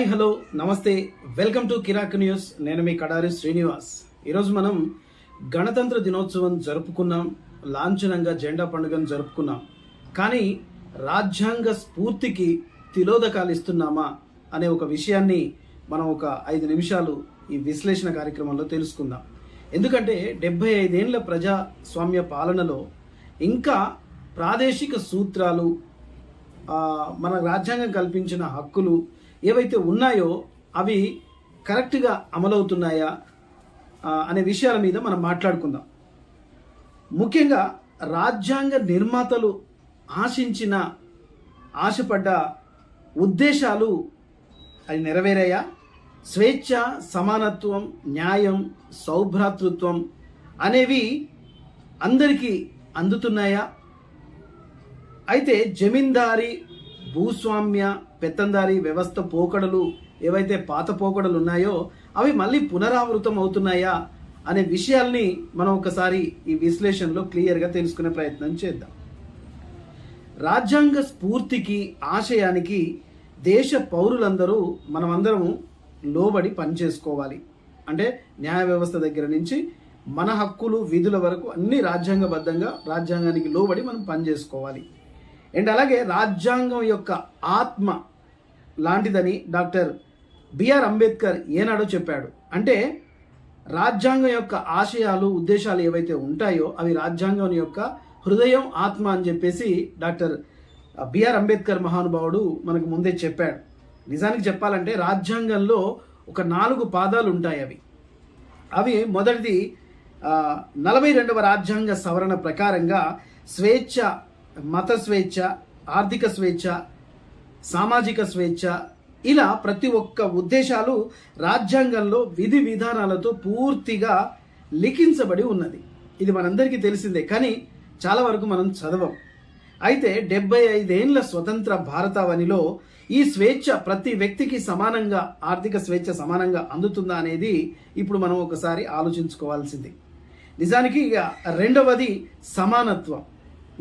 Hi hello నమస్తే. Welcome to Kirak news. నేను మీ కడారి శ్రీనివాస్. ఈరోజు మనం గణతంత్ర దినోత్సవం జరుపుకున్నాం. లాంఛనంగా జెండా పండుగను జరుపుకున్నాం. కానీ రాజ్యాంగ స్ఫూర్తికి తిలోదకాలు ఇస్తున్నామా అనే ఒక విషయాన్ని మనం ఒక ఐదు నిమిషాలు ఈ విశ్లేషణ కార్యక్రమంలో తెలుసుకుందాం. ఎందుకంటే డెబ్బై ఐదేళ్ళ ప్రజాస్వామ్య పాలనలో ఇంకా ప్రాదేశిక సూత్రాలు మన రాజ్యాంగం కల్పించిన హక్కులు ఏవైతే ఉన్నాయో అవి కరెక్ట్గా అమలవుతున్నాయా అనే విషయాల మీద మనం మాట్లాడుకుందాం. ముఖ్యంగా రాజ్యాంగ నిర్మాతలు ఆశించిన ఆశపడ్డ ఉద్దేశాలు అవి నెరవేరాయా? స్వేచ్ఛ సమానత్వం న్యాయం సౌభ్రాతృత్వం అనేవి అందరికీ అందుతున్నాయా? అయితే జమీందారీ భూస్వామ్య పెత్తందారీ వ్యవస్థ పోకడలు ఏవైతే పాత పోకడలు ఉన్నాయో అవి మళ్ళీ పునరావృతం అవుతున్నాయా అనే విషయాల్ని మనం ఒకసారి ఈ విశ్లేషణలో క్లియర్గా తెలుసుకునే ప్రయత్నం చేద్దాం. రాజ్యాంగ స్ఫూర్తికి ఆశయానికి దేశ పౌరులందరూ మనమందరం లోబడి పనిచేసుకోవాలి. అంటే న్యాయ వ్యవస్థ దగ్గర నుంచి మన హక్కులు విధుల వరకు అన్ని రాజ్యాంగబద్ధంగా రాజ్యాంగానికి లోబడి మనం పనిచేసుకోవాలి. అండ్ అలాగే రాజ్యాంగం యొక్క ఆత్మ లాంటిదని డాక్టర్ బిఆర్ అంబేద్కర్ ఏనాడో చెప్పాడు. అంటే రాజ్యాంగం యొక్క ఆశయాలు ఉద్దేశాలు ఏవైతే ఉంటాయో అవి రాజ్యాంగం యొక్క హృదయం ఆత్మ అని చెప్పేసి డాక్టర్ బిఆర్ అంబేద్కర్ మహానుభావుడు మనకు ముందే చెప్పాడు. నిజానికి చెప్పాలంటే రాజ్యాంగంలో ఒక నాలుగు పాదాలు ఉంటాయి అవి. అవి మొదటిది నలభై రెండవ రాజ్యాంగ సవరణ ప్రకారంగా స్వేచ్ఛ మత స్వేచ్ఛ ఆర్థిక స్వేచ్ఛ సామాజిక స్వేచ్ఛ ఇలా ప్రతి ఒక్క ఉద్దేశాలు రాజ్యాంగంలో విధి విధానాలతో పూర్తిగా లిఖించబడి ఉన్నది. ఇది మనందరికీ తెలిసిందే కానీ చాలా వరకు మనం చదవం. అయితే డెబ్బై ఐదేండ్ల స్వతంత్ర భారతావనిలో ఈ స్వేచ్ఛ ప్రతి వ్యక్తికి సమానంగా ఆర్థిక స్వేచ్ఛ సమానంగా అందుతుందా అనేది ఇప్పుడు మనం ఒకసారి ఆలోచించుకోవాల్సింది. నిజానికి ఇక రెండవది సమానత్వం.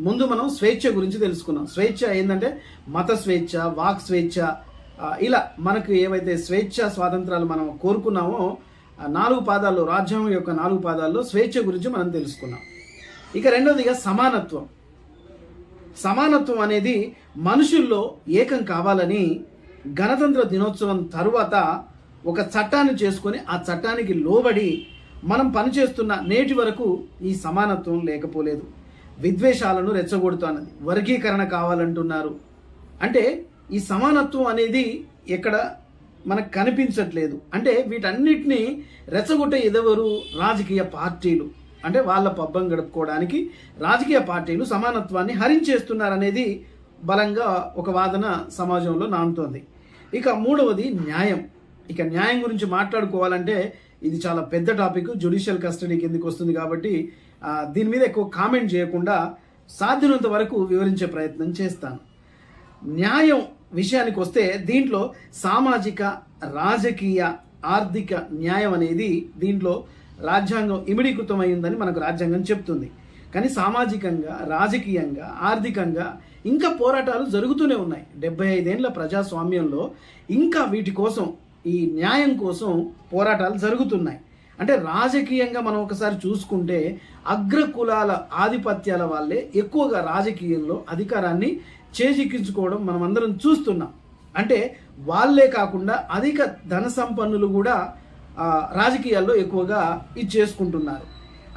ముందు మనం స్వేచ్ఛ గురించి తెలుసుకున్నాం స్వేచ్ఛ ఏంటంటే మత స్వేచ్ఛ వాక్ స్వేచ్ఛ ఇలా మనకు ఏవైతే స్వేచ్ఛ స్వాతంత్రాలు మనం కోరుకున్నామో నాలుగు పాదాల్లో రాజ్యాంగం యొక్క నాలుగు పాదాల్లో స్వేచ్ఛ గురించి మనం తెలుసుకున్నాం ఇక రెండవదిగా సమానత్వం. సమానత్వం అనేది మనుషుల్లో ఏకం కావాలని గణతంత్ర దినోత్సవం తరువాత ఒక చట్టాన్ని చేసుకొని ఆ చట్టానికి లోబడి మనం పనిచేస్తున్న నేటి వరకు ఈ సమానత్వం లేకపోలేదు. విద్వేషాలను రెచ్చగొడుతున్నది వర్గీకరణ కావాలంటున్నారు. అంటే ఈ సమానత్వం అనేది ఎక్కడ మనకు కనిపించట్లేదు. అంటే వీటన్నిటిని రెచ్చగొట్టే ఎదవరు రాజకీయ పార్టీలు. అంటే వాళ్ళ పబ్బం గడుపుకోవడానికి రాజకీయ పార్టీలు సమానత్వాన్ని హరించేస్తున్నారనేది బలంగా ఒక వాదన సమాజంలో నానుతోంది ఇక మూడవది న్యాయం. ఇక న్యాయం గురించి మాట్లాడుకోవాలంటే ఇది చాలా పెద్ద టాపిక్. జుడిషియల్ కస్టడీ కిందకి వస్తుంది కాబట్టి దీని మీద ఎక్కువ కామెంట్ చేయకుండా సాధ్యమైనంత వరకు వివరించే ప్రయత్నం చేస్తాను. న్యాయం విషయానికి వస్తే దీంట్లో సామాజిక రాజకీయ ఆర్థిక న్యాయం అనేది దీంట్లో రాజ్యాంగం ఇమిడీకృతమైందని మనకు రాజ్యాంగం చెప్తుంది. కానీ సామాజికంగా రాజకీయంగా ఆర్థికంగా ఇంకా పోరాటాలు జరుగుతూనే ఉన్నాయి. డెబ్బై ఐదేళ్ళ ప్రజాస్వామ్యంలో ఇంకా వీటి కోసం ఈ న్యాయం కోసం పోరాటాలు జరుగుతున్నాయి. అంటే రాజకీయంగా మనం ఒకసారి చూసుకుంటే అగ్ర కులాల ఆధిపత్యాల వాళ్ళే ఎక్కువగా రాజకీయంలో అధికారాన్ని చేజిక్కించుకోవడం మనం అందరం చూస్తున్నాం. అంటే వాళ్ళే కాకుండా అధిక ధన సంపన్నులు కూడా రాజకీయాల్లో ఎక్కువగా ఇది చేసుకుంటున్నారు.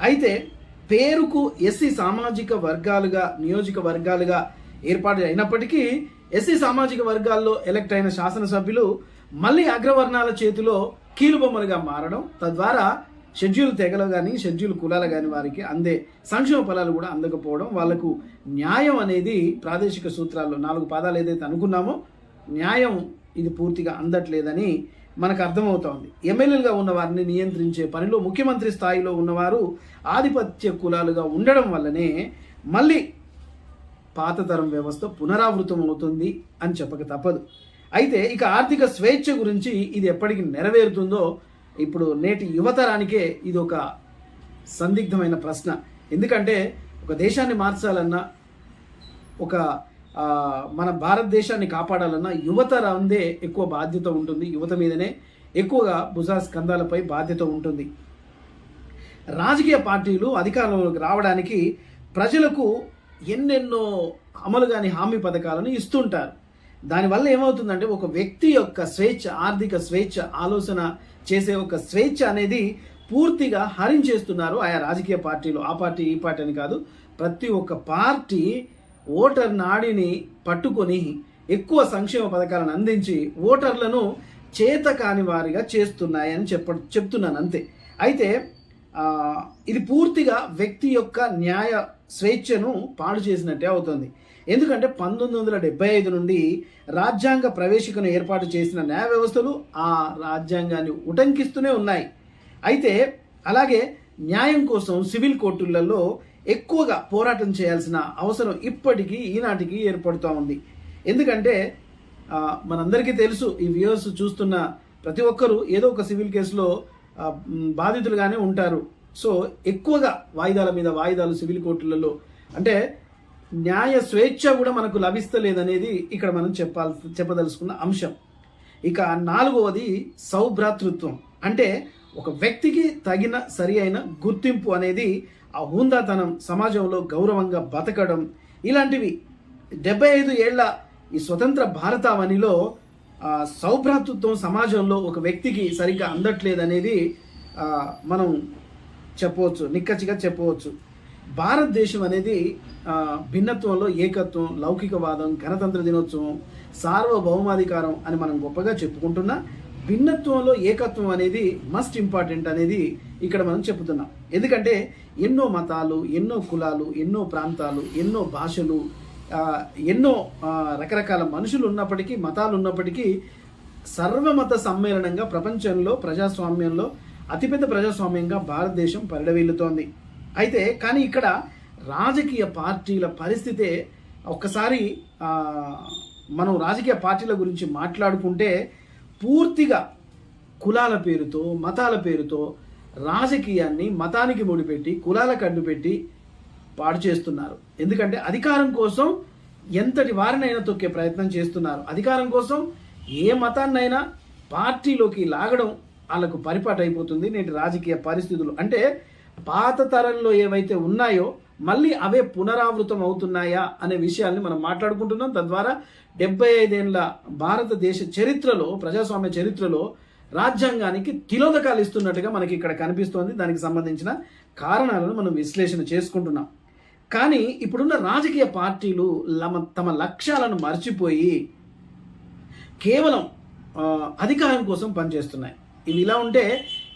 అయితే పేరుకు ఎస్సీ సామాజిక వర్గాలుగా నియోజక వర్గాలుగా ఏర్పాటు అయినప్పటికీ ఎస్సీ సామాజిక వర్గాల్లో ఎలక్ట్ అయిన శాసనసభ్యులు మళ్ళీ అగ్రవర్ణాల చేతిలో కీలుబొమ్మలుగా మారడం తద్వారా షెడ్యూల్ తెగలు కానీ షెడ్యూల్ కులాలు కానీ వారికి అందే సంక్షేమ ఫలాలు కూడా అందకపోవడం వాళ్ళకు న్యాయం అనేది ప్రాదేశిక సూత్రాల్లో నాలుగు పాదాలు ఏదైతే అనుకున్నామో న్యాయం ఇది పూర్తిగా అందట్లేదని మనకు అర్థమవుతోంది. ఎమ్మెల్యేలుగా ఉన్న వారిని నియంత్రించే పనిలో ముఖ్యమంత్రి స్థాయిలో ఉన్నవారు ఆధిపత్య కులాలుగా ఉండడం వల్లనే మళ్ళీ పాత తరం వ్యవస్థ పునరావృతం అవుతుంది అని చెప్పక తప్పదు. అయితే ఇక ఆర్థిక స్వేచ్ఛ గురించి ఇది ఎప్పటికి నెరవేరుతుందో ఇప్పుడు నేటి యువతరానికే ఇది ఒక సందిగ్ధమైన ప్రశ్న. ఎందుకంటే ఒక దేశాన్ని మార్చాలన్నా ఒక మన భారతదేశాన్ని కాపాడాలన్నా యువతరందే ఎక్కువ బాధ్యత ఉంటుంది యువత మీదనే. ఎక్కువగా భుజా స్కంధాలపై బాధ్యత ఉంటుంది. రాజకీయ పార్టీలు అధికారంలోకి రావడానికి ప్రజలకు ఎన్నెన్నో అమలు కాని హామీ పథకాలను ఇస్తుంటారు. దానివల్ల ఏమవుతుందంటే ఒక వ్యక్తి యొక్క స్వేచ్ఛ ఆర్థిక స్వేచ్ఛ ఆలోచన చేసే ఒక స్వేచ్ఛ అనేది పూర్తిగా హరించేస్తున్నారు ఆయా రాజకీయ పార్టీలు. ఆ పార్టీ ఈ పార్టీ అని కాదు ప్రతి ఒక్క పార్టీ ఓటర్ నాడిని పట్టుకొని ఎక్కువ సంక్షేమ పథకాలను అందించి ఓటర్లను చేత కాని వారిగా చేస్తున్నాయని చెప్ప చెప్తున్నాను అంతే. అయితే ఇది పూర్తిగా వ్యక్తి యొక్క న్యాయ స్వేచ్ఛను పాడు చేసినట్టే అవుతుంది. ఎందుకంటే పంతొమ్మిది వందల డెబ్బై ఐదు నుండి రాజ్యాంగ ప్రవేశికను ఏర్పాటు చేసిన న్యాయ వ్యవస్థలు ఆ రాజ్యాంగాన్ని ఉటంకిస్తూనే ఉన్నాయి. అయితే అలాగే న్యాయం కోసం సివిల్ కోర్టులలో ఎక్కువగా పోరాటం చేయాల్సిన అవసరం ఇప్పటికీ ఈనాటికి ఏర్పడుతూ ఉంది. ఎందుకంటే మనందరికీ తెలుసు ఈ వ్యూవర్స్ చూస్తున్న ప్రతి ఒక్కరూ ఏదో ఒక సివిల్ కేసులో బాధితులుగానే ఉంటారు. సో ఎక్కువగా వాయిదాల మీద వాయిదాలు సివిల్ కోర్టులలో. అంటే న్యాయ స్వేచ్ఛ కూడా మనకు లభిస్తలేదనేది ఇక్కడ మనం చెప్పాల్ చెప్పదలుచుకున్న అంశం. ఇక నాలుగవది సౌభ్రాతృత్వం. అంటే ఒక వ్యక్తికి తగిన సరి అయిన గుర్తింపు అనేది ఆ హుందాతనం సమాజంలో గౌరవంగా బతకడం. ఇలాంటివి డెబ్బై ఐదు ఏళ్ళ ఈ స్వతంత్ర భారతావనిలో సౌభ్రాతృత్వం సమాజంలో ఒక వ్యక్తికి సరిగ్గా అందట్లేదనేది మనం చెప్పవచ్చు నిక్కచ్చిగా చెప్పవచ్చు. భారతదేశం అనేది భిన్నత్వంలో ఏకత్వం లౌకికవాదం గణతంత్ర దినోత్సవం సార్వభౌమాధికారం అని మనం గొప్పగా చెప్పుకుంటున్నా భిన్నత్వంలో ఏకత్వం అనేది మస్ట్ ఇంపార్టెంట్ అనేది ఇక్కడ మనం చెప్తున్నాం ఎందుకంటే ఎన్నో మతాలు ఎన్నో కులాలు ఎన్నో ప్రాంతాలు ఎన్నో భాషలు ఎన్నో రకరకాల మనుషులు ఉన్నప్పటికీ మతాలు ఉన్నప్పటికీ సర్వమత సమ్మేళనంగా ప్రపంచంలో ప్రజాస్వామ్యంలో అతిపెద్ద ప్రజాస్వామ్యంగా భారతదేశం పరిడవిల్లుతోంది అయితే కానీ ఇక్కడ రాజకీయ పార్టీల పరిస్థితే ఒక్కసారి మనం రాజకీయ పార్టీల గురించి మాట్లాడుకుంటే పూర్తిగా కులాల పేరుతో మతాల పేరుతో రాజకీయాన్ని మతానికి ముడిపెట్టి కులాలకు అడ్డుపెట్టి పాడు చేస్తున్నారు. ఎందుకంటే అధికారం కోసం ఎంతటి వారినైనా తొక్కే ప్రయత్నం చేస్తున్నారు. అధికారం కోసం ఏ మతాన్నైనా పార్టీలోకి లాగడం వాళ్ళకు పరిపాటు అయిపోతుంది నేటి రాజకీయ పరిస్థితులు. అంటే పాత తరంలో ఏవైతే ఉన్నాయో మళ్ళీ అవే పునరావృతం అవుతున్నాయా అనే విషయాల్ని మనం మాట్లాడుకుంటున్నాం. తద్వారా డెబ్బై ఐదేళ్ళ భారతదేశ చరిత్రలో ప్రజాస్వామ్య చరిత్రలో రాజ్యాంగానికి తిలోదకాలు ఇస్తున్నట్టుగా మనకి ఇక్కడ కనిపిస్తోంది. దానికి సంబంధించిన కారణాలను మనం విశ్లేషణ చేసుకుంటున్నాం. కానీ ఇప్పుడున్న రాజకీయ పార్టీలు తమ లక్ష్యాలను మర్చిపోయి కేవలం అధికారం కోసం పనిచేస్తున్నాయి. ఇది ఇలా ఉంటే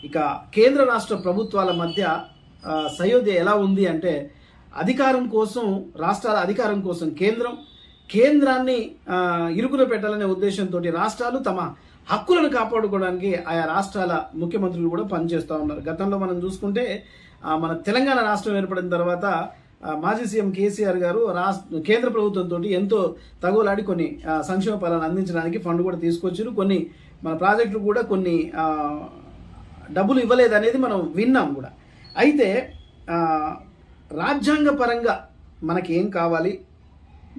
ఇక కేంద్ర రాష్ట్ర ప్రభుత్వాల మధ్య సయోధ్య ఎలా ఉంది అంటే అధికారం కోసం రాష్ట్రాల అధికారం కోసం కేంద్రం కేంద్రాన్ని ఆ, ఇరుకున పెట్టాలనే ఉద్దేశంతో రాష్ట్రాలు తమ హక్కులను కాపాడుకోవడానికి ఆయా రాష్ట్రాల ముఖ్యమంత్రులు కూడా పనిచేస్తూ ఉన్నారు. గతంలో మనం చూసుకుంటే మన తెలంగాణ రాష్ట్రం ఏర్పడిన తర్వాత మాజీ సీఎం కేసీఆర్ గారు రాష్ట్ర కేంద్ర ప్రభుత్వంతో ఎంతో తగులాడి కొన్ని సంక్షేమ ఫలాలు అందించడానికి ఫండ్ కూడా తీసుకొచ్చారు. కొన్ని మన ప్రాజెక్టులు కూడా కొన్ని డబ్బులు ఇవ్వలేదు అనేది మనం విన్నాం కూడా. అయితే రాజ్యాంగ పరంగా మనకి ఏం కావాలి?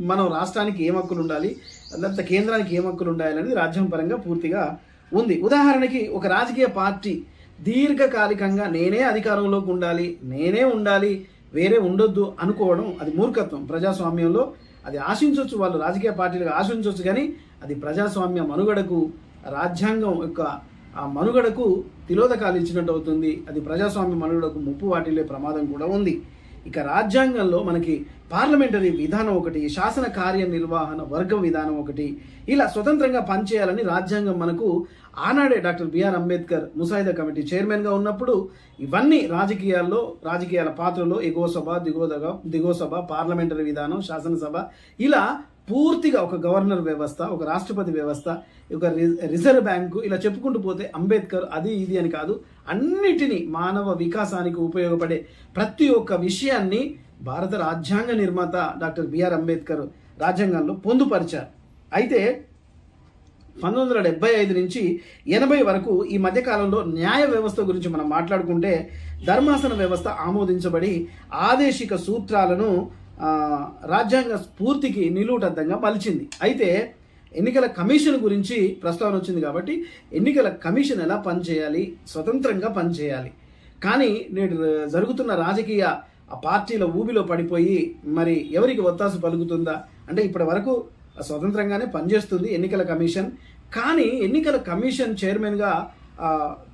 మనం రాష్ట్రానికి ఏం హక్కులు ఉండాలి? లేకపోతే కేంద్రానికి ఏం హక్కులు ఉండాలి అనేది రాజ్యాంగ పరంగా పూర్తిగా ఉంది. ఉదాహరణకి ఒక రాజకీయ పార్టీ దీర్ఘకాలికంగా నేనే అధికారంలోకి ఉండాలి నేనే ఉండాలి వేరే ఉండొద్దు అనుకోవడం అది మూర్ఖత్వం. ప్రజాస్వామ్యంలో అది ఆశించవచ్చు వాళ్ళు రాజకీయ పార్టీలకు ఆశించవచ్చు కానీ అది ప్రజాస్వామ్య మనుగడకు రాజ్యాంగం యొక్క ఆ మనుగడకు తిలోదకాలు ఇచ్చినట్టు అవుతుంది. అది ప్రజాస్వామ్య మనుగడకు ముప్పు వాటిల్లే ప్రమాదం కూడా ఉంది. ఇక రాజ్యాంగంలో మనకి పార్లమెంటరీ విధానం ఒకటి శాసన కార్యనిర్వహణ వర్గ విధానం ఒకటి ఇలా స్వతంత్రంగా పనిచేయాలని రాజ్యాంగం మనకు ఆనాడే డాక్టర్ బిఆర్ అంబేద్కర్ ముసాయిదా కమిటీ చైర్మన్గా ఉన్నప్పుడు ఇవన్నీ రాజకీయాల్లో రాజకీయాల పాత్రలో ఎగువ సభ దిగువ దిగువ సభ పార్లమెంటరీ విధానం శాసనసభ ఇలా పూర్తిగా ఒక గవర్నర్ వ్యవస్థ ఒక రాష్ట్రపతి వ్యవస్థ ఒక రిజర్వ్ బ్యాంకు ఇలా చెప్పుకుంటూ పోతే అంబేద్కర్ అది ఇది అని కాదు. అన్నిటినీ మానవ వికాసానికి ఉపయోగపడే ప్రతి ఒక్క విషయాన్ని భారత రాజ్యాంగ నిర్మాత డాక్టర్ బిఆర్ అంబేద్కర్ రాజ్యాంగంలో పొందుపరిచారు. అయితే పంతొమ్మిది వందల డెబ్బై ఐదు నుంచి ఎనభై వరకు ఈ మధ్యకాలంలో న్యాయ వ్యవస్థ గురించి మనం మాట్లాడుకుంటే ధర్మాసన వ్యవస్థ ఆమోదించబడి ఆదేశిక సూత్రాలను రాజ్యాంగ స్ఫూర్తికి నిలువుటద్దంగా మలిచింది. అయితే ఎన్నికల కమిషన్ గురించి ప్రస్తావన వచ్చింది కాబట్టి ఎన్నికల కమిషన్ ఎలా పనిచేయాలి? స్వతంత్రంగా పనిచేయాలి. కానీ నేడు జరుగుతున్న రాజకీయ ఆ పార్టీల ఊబిలో పడిపోయి మరి ఎవరికి ఒత్తాసు పలుకుతుందా? అంటే ఇప్పటి వరకు స్వతంత్రంగానే పనిచేస్తుంది ఎన్నికల కమిషన్. కానీ ఎన్నికల కమిషన్ చైర్మన్గా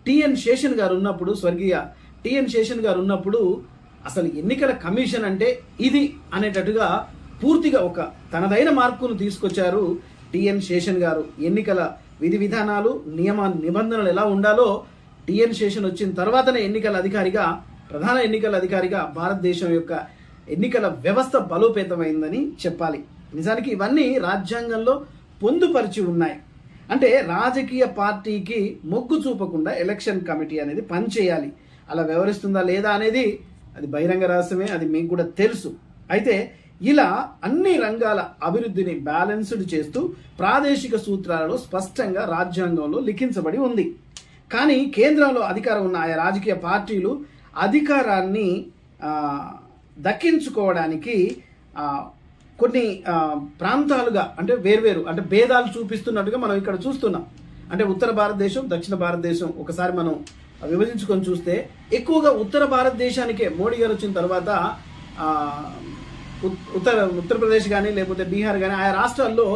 టిఎన్ శేషన్ గారు ఉన్నప్పుడు స్వర్గీయ టిఎన్ శేషన్ గారు ఉన్నప్పుడు అసలు ఎన్నికల కమిషన్ అంటే ఇది అనేటట్టుగా పూర్తిగా ఒక తనదైన మార్పును తీసుకొచ్చారు టిఎన్ శేషన్ గారు. ఎన్నికల విధి విధానాలు నియమ నిబంధనలు ఎలా ఉండాలో టిఎన్ శేషన్ వచ్చిన తర్వాతనే ఎన్నికల అధికారిగా ప్రధాన ఎన్నికల అధికారిగా భారతదేశం యొక్క ఎన్నికల వ్యవస్థ బలోపేతమైందని చెప్పాలి. నిజానికి ఇవన్నీ రాజ్యాంగంలో పొందుపరిచి ఉన్నాయి. అంటే రాజకీయ పార్టీకి మొగ్గు చూపకుండా ఎలక్షన్ కమిటీ అనేది పనిచేయాలి. అలా వ్యవహరిస్తుందా లేదా అనేది అది బహిరంగ రహస్యమే అది మీకు కూడా తెలుసు. అయితే ఇలా అన్ని రంగాల అభివృద్ధిని బ్యాలెన్స్డ్ చేస్తూ ప్రాదేశిక సూత్రాలలో స్పష్టంగా రాజ్యాంగంలో లిఖించబడి ఉంది. కానీ కేంద్రంలో అధికారం ఉన్న ఆయా రాజకీయ పార్టీలు అధికారాన్ని దక్కించుకోవడానికి కొన్ని ప్రాంతాలుగా అంటే వేర్వేరు అంటే భేదాలు చూపిస్తున్నట్టుగా మనం ఇక్కడ చూస్తున్నాం. అంటే ఉత్తర భారతదేశం దక్షిణ భారతదేశం ఒకసారి మనం విభజించుకొని చూస్తే ఎక్కువగా ఉత్తర భారతదేశానికే మోడీ గారు వచ్చిన తర్వాత ఉత్తర ఉత్తరప్రదేశ్ కానీ లేకపోతే బీహార్ కానీ ఆయా రాష్ట్రాల్లో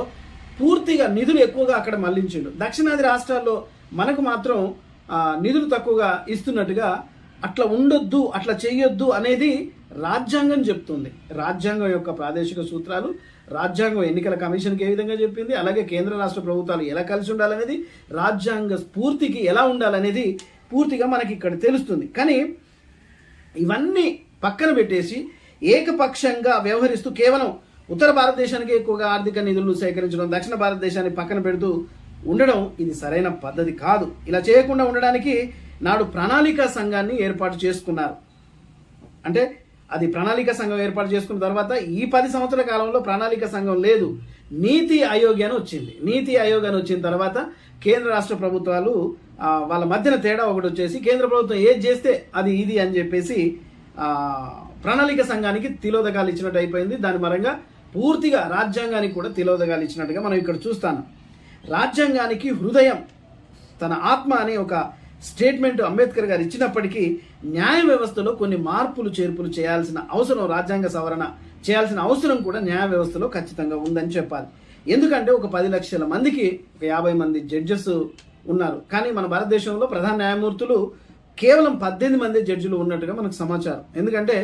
పూర్తిగా నిధులు ఎక్కువగా అక్కడ మళ్ళించిండు దక్షిణాది రాష్ట్రాల్లో మనకు మాత్రం నిధులు తక్కువగా ఇస్తున్నట్టుగా అట్లా ఉండొద్దు అట్లా చేయొద్దు అనేది రాజ్యాంగం చెప్తుంది. రాజ్యాంగం యొక్క ప్రాదేశిక సూత్రాలు రాజ్యాంగం ఎన్నికల కమిషన్కి ఏ విధంగా చెప్పింది అలాగే కేంద్ర రాష్ట్ర ప్రభుత్వాలు ఎలా కలిసి ఉండాలనేది రాజ్యాంగ స్ఫూర్తికి ఎలా ఉండాలనేది పూర్తిగా మనకి ఇక్కడ తెలుస్తుంది. కానీ ఇవన్నీ పక్కన పెట్టేసి ఏకపక్షంగా వ్యవహరిస్తూ కేవలం ఉత్తర భారతదేశానికి ఎక్కువగా ఆర్థిక నిధులు సేకరించడం దక్షిణ భారతదేశాన్ని పక్కన పెడుతూ ఉండడం ఇది సరైన పద్ధతి కాదు. ఇలా చేయకుండా ఉండడానికి నాడు ప్రణాళిక సంఘాన్ని ఏర్పాటు చేసుకున్నారు. అంటే అది ప్రణాళిక సంఘం ఏర్పాటు చేసుకున్న తర్వాత ఈ పది సంవత్సరాల కాలంలో ప్రణాళిక సంఘం లేదు. నీతి ఆయోగ్ అని వచ్చింది. నీతి ఆయోగ్ అని వచ్చిన తర్వాత కేంద్ర రాష్ట్ర ప్రభుత్వాలు వాళ్ళ మధ్యన తేడా ఒకటి వచ్చేసి కేంద్ర ప్రభుత్వం ఏది చేస్తే అది ఇది అని చెప్పేసి ప్రణాళిక సంఘానికి తిలోదకాలు ఇచ్చినట్టు అయిపోయింది. దాని పరంగా పూర్తిగా రాజ్యాంగానికి కూడా తిలోదకాలు ఇచ్చినట్టుగా మనం ఇక్కడ చూస్తాను. రాజ్యాంగానికి హృదయం తన ఆత్మ అనే ఒక స్టేట్మెంట్ అంబేద్కర్ గారు ఇచ్చినప్పటికీ న్యాయ వ్యవస్థలో కొన్ని మార్పులు చేర్పులు చేయాల్సిన అవసరం రాజ్యాంగ సవరణ చేయాల్సిన అవసరం కూడా న్యాయ వ్యవస్థలో ఖచ్చితంగా ఉందని చెప్పాలి. ఎందుకంటే ఒక పది లక్షల మందికి ఒక యాభై మంది జడ్జెస్ ఉన్నారు. కానీ మన భారతదేశంలో ప్రధాన న్యాయమూర్తులు కేవలం పద్దెనిమిది మంది జడ్జిలు ఉన్నట్టుగా మనకు సమాచారం. ఎందుకంటే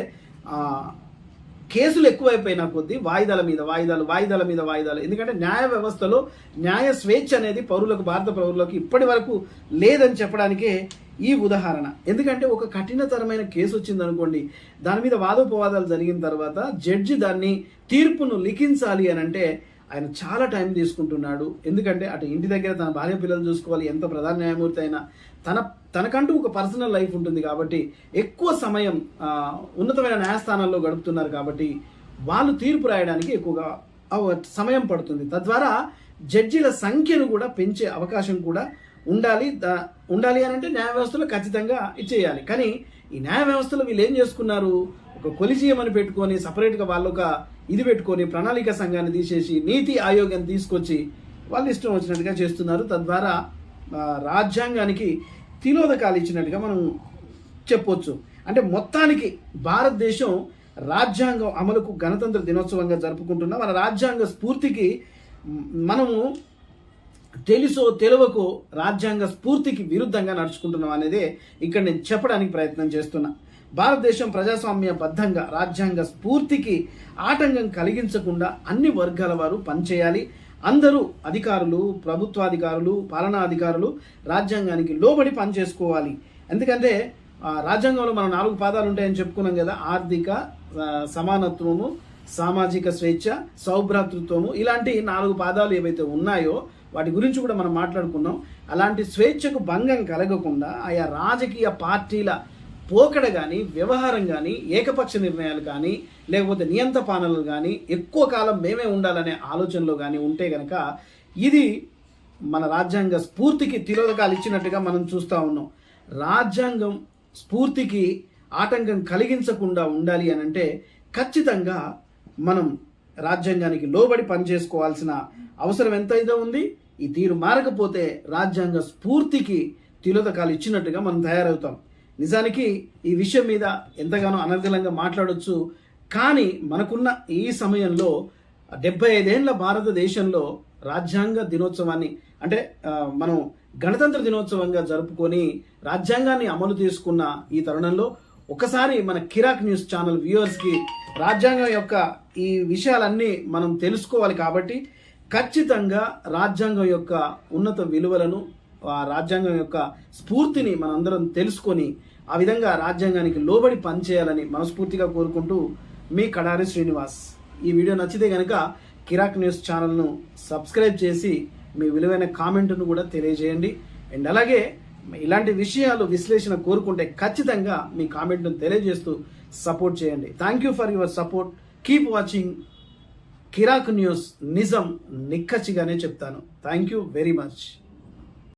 కేసులు ఎక్కువైపోయిన కొద్దీ వాయిదాల మీద వాయిదాలు వాయిదాల మీద వాయిదాలు. ఎందుకంటే న్యాయ వ్యవస్థలో న్యాయ స్వేచ్ఛ అనేది పౌరులకు భారత పౌరులకు ఇప్పటి వరకు లేదని చెప్పడానికే ఈ ఉదాహరణ. ఎందుకంటే ఒక కఠినతరమైన కేసు వచ్చిందనుకోండి దాని మీద వాదోపవాదాలు జరిగిన తర్వాత జడ్జి దాన్ని తీర్పును లిఖించాలి అని అంటే ఆయన చాలా టైం తీసుకుంటున్నాడు. ఎందుకంటే అటు ఇంటి దగ్గర తన భార్య పిల్లలు చూసుకోవాలి ఎంత ప్రధాన న్యాయమూర్తి అయినా. తన తనకంటూ ఒక పర్సనల్ లైఫ్ ఉంటుంది కాబట్టి ఎక్కువ సమయం ఉన్నతమైన న్యాయస్థానాల్లో గడుపుతున్నారు కాబట్టి వాళ్ళు తీర్పు రాయడానికి ఎక్కువగా సమయం పడుతుంది. తద్వారా జడ్జీల సంఖ్యను కూడా పెంచే అవకాశం కూడా ఉండాలి. దా- ఉండాలి అని అంటే న్యాయ వ్యవస్థలో ఖచ్చితంగా ఇచ్చేయాలి. కానీ ఈ న్యాయ వ్యవస్థలో వీళ్ళు ఏం చేసుకున్నారు? ఒక కొలిజియం అని పెట్టుకొని సపరేట్గా వాళ్ళు ఒక ఇది పెట్టుకొని ప్రణాళిక సంఘాన్ని తీసేసి నీతి ఆయోగాన్ని తీసుకొచ్చి వాళ్ళు ఇష్టం వచ్చినట్టుగా చేస్తున్నారు. తద్వారా రాజ్యాంగానికి తిలోదకాలు ఇచ్చినట్టుగా మనం చెప్పొచ్చు. అంటే మొత్తానికి భారతదేశం రాజ్యాంగం అమలుకు గణతంత్ర దినోత్సవంగా జరుపుకుంటున్న మన రాజ్యాంగ స్ఫూర్తికి మనము తెలుసో తెలియకో రాజ్యాంగ స్ఫూర్తికి విరుద్ధంగా నడుచుకుంటున్నాం అనేది ఇక్కడ నేను చెప్పడానికి ప్రయత్నం చేస్తున్నా. భారతదేశం ప్రజాస్వామ్య బద్ధంగా రాజ్యాంగ స్ఫూర్తికి ఆటంకం కలిగించకుండా అన్ని వర్గాల వారు పనిచేయాలి. అందరూ అధికారులు ప్రభుత్వాధికారులు పాలనాధికారులు రాజ్యాంగానికి లోబడి పనిచేసుకోవాలి. ఎందుకంటే రాజ్యాంగంలో మనం నాలుగు పాదాలు ఉంటాయని చెప్పుకున్నాం కదా ఆర్థిక సమానత్వము సామాజిక స్వేచ్ఛ సౌభ్రాతృత్వము ఇలాంటి నాలుగు పాదాలు ఏవైతే ఉన్నాయో వాటి గురించి కూడా మనం మాట్లాడుకున్నాం. అలాంటి స్వేచ్ఛకు భంగం కలగకుండా ఆయా రాజకీయ పార్టీల పోకడ కానీ వ్యవహారం కానీ ఏకపక్ష నిర్ణయాలు కానీ లేకపోతే నియంత పాలనలు కానీ ఎక్కువ కాలం మేమే ఉండాలనే ఆలోచనలో కానీ ఉంటే కనుక ఇది మన రాజ్యాంగ స్ఫూర్తికి తిరోధకాలు ఇచ్చినట్టుగా మనం చూస్తూ ఉన్నాం. రాజ్యాంగం స్ఫూర్తికి ఆటంకం కలిగించకుండా ఉండాలి అని అంటే ఖచ్చితంగా మనం రాజ్యాంగానికి లోబడి పనిచేసుకోవాల్సిన అవసరం ఎంతైతే ఉంది ఈ తీరు మారకపోతే రాజ్యాంగ స్ఫూర్తికి తిలోదకాలు ఇచ్చినట్టుగా మనం తయారవుతాం. నిజానికి ఈ విషయం మీద ఎంతగానో అనర్గలంగా మాట్లాడవచ్చు కానీ మనకున్న ఈ సమయంలో డెబ్బై ఐదేళ్ళ భారతదేశంలో రాజ్యాంగ దినోత్సవాన్ని అంటే మనం గణతంత్ర దినోత్సవంగా జరుపుకొని రాజ్యాంగాన్ని అమలు చేసుకున్న ఈ తరుణంలో ఒకసారి మన కిరాక్ న్యూస్ ఛానల్ వ్యూవర్స్కి రాజ్యాంగం యొక్క ఈ విషయాలన్నీ మనం తెలుసుకోవాలి కాబట్టి ఖచ్చితంగా రాజ్యాంగం యొక్క ఉన్నత విలువలను ఆ రాజ్యాంగం యొక్క స్ఫూర్తిని మనందరం తెలుసుకొని ఆ విధంగా రాజ్యాంగానికి లోబడి పనిచేయాలని మనస్ఫూర్తిగా కోరుకుంటూ మీ కడారి శ్రీనివాస్. ఈ వీడియో నచ్చితే కనుక కిరాక్ న్యూస్ ఛానల్ను సబ్స్క్రైబ్ చేసి మీ విలువైన కామెంట్ను కూడా తెలియజేయండి. అండ్ అలాగే ఇలాంటి విషయాలు విశ్లేషణ కోరుకుంటే ఖచ్చితంగా మీ కామెంట్ను తెలియజేస్తూ సపోర్ట్ చేయండి. Thank you for your support keep watching Kirak news నిజం నిక్కచ్చిగానే చెప్తాను. Thank you very much